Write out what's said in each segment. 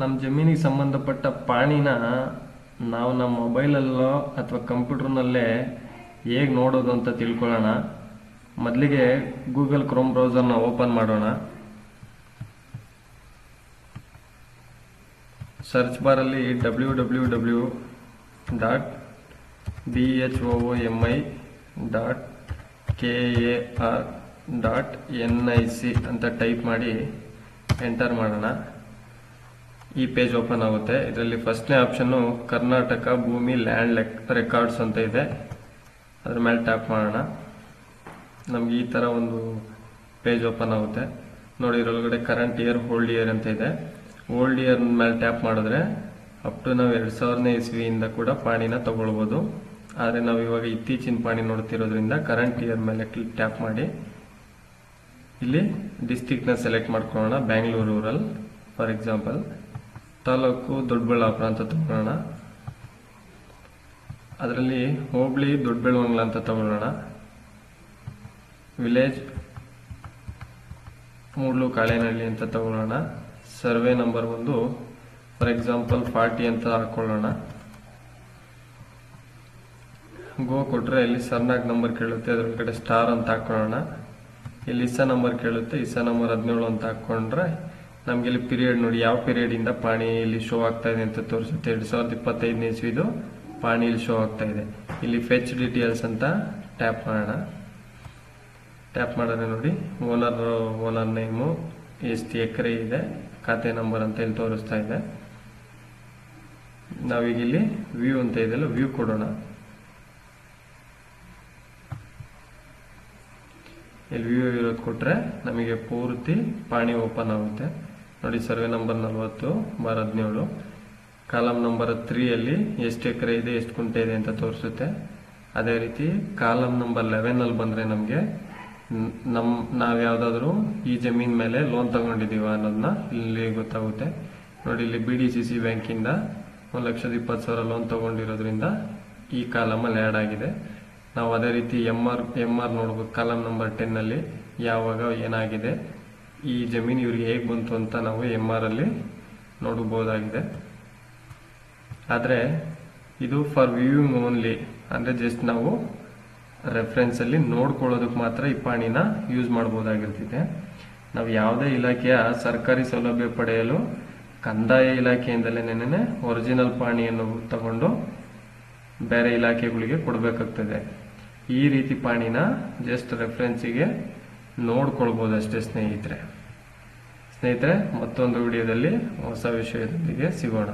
ನಮ್ಮ ಜಮೀನಿಗೆ ಸಂಬಂಧಪಟ್ಟ ಪಾಣಿನ ನಾವು ನಮ್ಮ ಮೊಬೈಲಲ್ಲೋ ಅಥವಾ ಕಂಪ್ಯೂಟರ್ನಲ್ಲೇ ಹೇಗೆ ನೋಡೋದು ಅಂತ ತಿಳ್ಕೊಳ್ಳೋಣ ಮೊದಲಿಗೆ ಗೂಗಲ್ ಕ್ರೋಮ್ ಬ್ರೌಸರ್ನ ಓಪನ್ ಮಾಡೋಣ. Search ಬಾರಲ್ಲಿ W W W dot B H O M I dot K A R dot N I C ಅಂತ ಟೈಪ್ ಮಾಡಿ ಎಂಟರ್ ಮಾಡೋಣ. ಈ ಪೇಜ್ ಓಪನ್ ಆಗುತ್ತೆ. ಇದರಲ್ಲಿ ಫಸ್ಟ್ನೇ ಆಪ್ಷನ್ನು ಕರ್ನಾಟಕ ಭೂಮಿ ಲ್ಯಾಂಡ್ ಲೆಕ್ ರೆಕಾರ್ಡ್ಸ್ ಅಂತ ಇದೆ. ಅದ್ರ ಮೇಲೆ ಟ್ಯಾಪ್ ಮಾಡೋಣ. ನಮ್ಗೆ ಈ ಥರ ಒಂದು ಪೇಜ್ ಓಪನ್ ಆಗುತ್ತೆ. ನೋಡಿ, ಇದರೊಳಗಡೆ ಕರೆಂಟ್ ಇಯರ್ ಓಲ್ಡ್ ಇಯರ್ ಅಂತ ಇದೆ. ಓಲ್ಡ್ ಇಯರ್ ಮೇಲೆ ಟ್ಯಾಪ್ ಮಾಡಿದ್ರೆ ಅಪ್ ಟು ನಾವು ಎರಡು ಸಾವಿರನೇ ಇಸ್ವಿಯಿಂದ ಕೂಡ ಪಾಣಿನ ತಗೊಳ್ಬೋದು. ಆದರೆ ನಾವು ಇವಾಗ ಇತ್ತೀಚಿನ ಪಾಣಿ ನೋಡ್ತಿರೋದ್ರಿಂದ ಕರೆಂಟ್ ಇಯರ್ ಮೇಲೆ ಕ್ಲಿಕ್ ಟ್ಯಾಪ್ ಮಾಡಿ. ಇಲ್ಲಿ ಡಿಸ್ಟಿಕ್ನ ಸೆಲೆಕ್ಟ್ ಮಾಡ್ಕೊಳ್ಳೋಣ. Bangalore rural for example taluk Doddaballapura ಅಂತ ತಗೊಳ್ಳೋಣ. ಅದರಲ್ಲಿ ಹೋಬಳಿ ದೊಡ್ಡಬೆಳವಂಗ್ಲ ಅಂತ ತಗೊಳ್ಳೋಣ. ವಿಲೇಜ್, ಮೂಡ್ಲು ಕಾಳೇನಹಳ್ಳಿ ಅಂತ ತಗೊಳ್ಳೋಣ. ಸರ್ವೆ ನಂಬರ್ ಒಂದು, ಫಾರ್ ಎಕ್ಸಾಂಪಲ್ ಫಾರ್ಟಿ ಅಂತ ಹಾಕೊಳ್ಳೋಣ. ಗೋ ಕೊಟ್ಟರೆ ಇಲ್ಲಿ ಸರ್ನಾಗ್ ನಂಬರ್ ಕೇಳುತ್ತೆ ಅದ್ರೊಳಗಡೆ ಸ್ಟಾರ್ ಅಂತ ಹಾಕೊಳ್ಳೋಣ. ಇಲ್ಲಿ ಇಸಾ ನಂಬರ್ ಕೇಳುತ್ತೆ ಇಸಾ ನಂಬರ್ ಹದಿನೇಳು ಅಂತ ಹಾಕೊಂಡ್ರೆ ನಮ್ಗೆ ಇಲ್ಲಿ ಪೀರಿಯಡ್ ನೋಡಿ, ಯಾವ ಪೀರಿಯಡ್ ಇಂದ ಪಾಣಿ ಇಲ್ಲಿ ಶೋ ಆಗ್ತಾ ಇದೆ ಅಂತ ತೋರಿಸುತ್ತೆ. ಎರಡ್ ಸಾವಿರದ ಇಪ್ಪತ್ತೈದನೇ ಇಸ್ವಿದು ಪಾಣಿ ಇಲ್ಲಿ ಶೋ ಆಗ್ತಾ ಇದೆ. ಇಲ್ಲಿ ಫೆಚ್ ಡೀಟೇಲ್ಸ್ ಅಂತ ಟ್ಯಾಪ್ ಮಾಡೋಣ. ಟ್ಯಾಪ್ ಮಾಡೋಣ ನೋಡಿ ಓನರ್ ಓನರ್ ನೇಮು ಎಷ್ಟು ಎಕರೆ ಇದೆ, ಖಾತೆ ನಂಬರ್ ಅಂತ ಇಲ್ಲಿ ತೋರಿಸ್ತಾ ಇದೆ. ನಾವೀಗ ಇಲ್ಲಿ ವ್ಯೂ ಅಂತ ಇದೆಯಲ್ಲ ವ್ಯೂ ಕೊಡೋಣ. ಇಲ್ಲಿ ವ್ಯೂ ಇರೋದು ಕೊಟ್ರೆ ನಮಗೆ ಪೂರ್ತಿ ಪಾಣಿ ಓಪನ್ ಆಗುತ್ತೆ. ನೋಡಿ, ಸರ್ವೆ ನಂಬರ್ ನಲವತ್ತು ಬಾರ್ ಹದಿನೇಳು ಕಾಲಮ್ ನಂಬರ್ ತ್ರೀಯಲ್ಲಿ ಎಷ್ಟು ಎಕರೆ ಇದೆ, ಎಷ್ಟು ಕುಂಟೆ ಇದೆ ಅಂತ ತೋರಿಸುತ್ತೆ. ಅದೇ ರೀತಿ ಕಾಲಮ್ ನಂಬರ್ ಲೆವೆನಲ್ಲಿ ಬಂದ್ರೆ ನಮಗೆ ನಮ್ಮ ನಾವು ಯಾವುದಾದ್ರೂ ಈ ಜಮೀನ್ ಮೇಲೆ ಲೋನ್ ತಗೊಂಡಿದ್ದೀವ ಅನ್ನೋದನ್ನ ಇಲ್ಲಿ ಗೊತ್ತಾಗುತ್ತೆ. ನೋಡಿ, ಇಲ್ಲಿ ಬಿ ಡಿ ಸಿ ಸಿ ಬ್ಯಾಂಕಿಂದ ಒಂದು ಲಕ್ಷದ ಇಪ್ಪತ್ತು ಸಾವಿರ ಲೋನ್ ತಗೊಂಡಿರೋದ್ರಿಂದ ಈ ಕಾಲಮಲ್ಲಿ ಆ್ಯಡ್ ಆಗಿದೆ. ನಾವು ಅದೇ ರೀತಿ ಎಂ ಆರ್ ಎಂ ಆರ್ ನೋಡ್ಬೇಕು ಕಾಲಮ್ ನಂಬರ್ ಟೆನ್ನಲ್ಲಿ ಯಾವಾಗ ಏನಾಗಿದೆ. ಈ ಜಮೀನು ಇವರಿಗೆ ಹೇಗೆ ಬಂತು ಅಂತ ನಾವು ಎಂ ಆರ್ ಅಲ್ಲಿ ನೋಡಬಹುದಾಗಿದೆ ಆದರೆ ಇದು ಫಾರ್ ವ್ಯೂವಿಂಗ್ ಓನ್ಲಿ ಅಂದರೆ ಜಸ್ಟ್ ನಾವು ರೆಫರೆನ್ಸಲ್ಲಿ ನೋಡ್ಕೊಳ್ಳೋದಕ್ಕೆ ಮಾತ್ರ ಈ ಪಾಣಿನ ಯೂಸ್ ಮಾಡ್ಬೋದಾಗಿರ್ತೈತೆ. ನಾವು ಯಾವುದೇ ಇಲಾಖೆಯ ಸರ್ಕಾರಿ ಸೌಲಭ್ಯ ಪಡೆಯಲು ಕಂದಾಯ ಇಲಾಖೆಯಿಂದಲೇ ಒರಿಜಿನಲ್ ಪಾಣಿಯನ್ನು ತಗೊಂಡು ಬೇರೆ ಇಲಾಖೆಗಳಿಗೆ ಕೊಡಬೇಕಾಗ್ತದೆ. ಈ ರೀತಿ ಪಾಣಿನ ಜಸ್ಟ್ ರೆಫರೆನ್ಸಿಗೆ ನೋಡ್ಕೊಳ್ಬೋದು ಅಷ್ಟೇ ಸ್ನೇಹಿತರೆ. ಸ್ನೇಹಿತರೆ ಮತ್ತೊಂದು ವಿಡಿಯೋದಲ್ಲಿ ಹೊಸ ವಿಷಯದೊಂದಿಗೆ ಸಿಗೋಣ.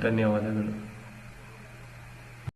ಧನ್ಯವಾದಗಳು.